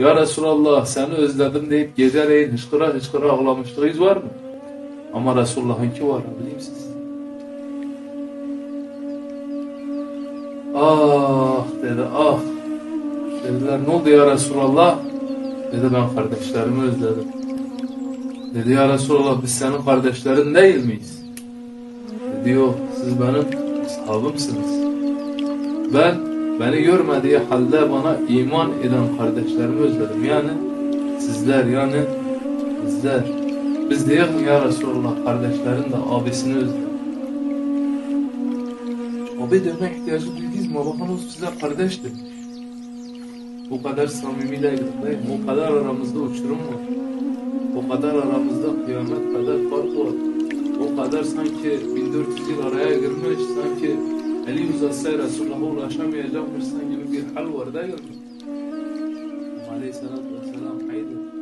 Ya Resulallah seni özledim deyip geceleyin hıçkıra hıçkıra ağlamışlığınız var mı? Ama Resulullah'ınki var bileyim siz. Ah dedi ah. Dediler ne oldu ya Resulallah? Dedi ben kardeşlerimi özledim. Dedi ya Resulallah biz senin kardeşlerin değil miyiz? Dedi yok siz benim ashabımsınız. Ben beni görmediği halde bana iman eden kardeşlerimi özledim. Yani sizler yani bizler. Biz diyelim ya Resulallah kardeşlerin de abisini özledim. Abi deme ihtiyacı duydunuz mu? Bakın o size kardeş demiş. O kadar samimi değil, değil mi? O kadar aramızda uçurum var. O kadar aramızda kıyamet kadar fark var. O kadar sanki 1400 yıl araya girmiş, sanki eli uzatsa Resulullah'a ulaşamayacakmışsan gibi bir hal var değil mi? Aleyhisselatü Vesselam haydi.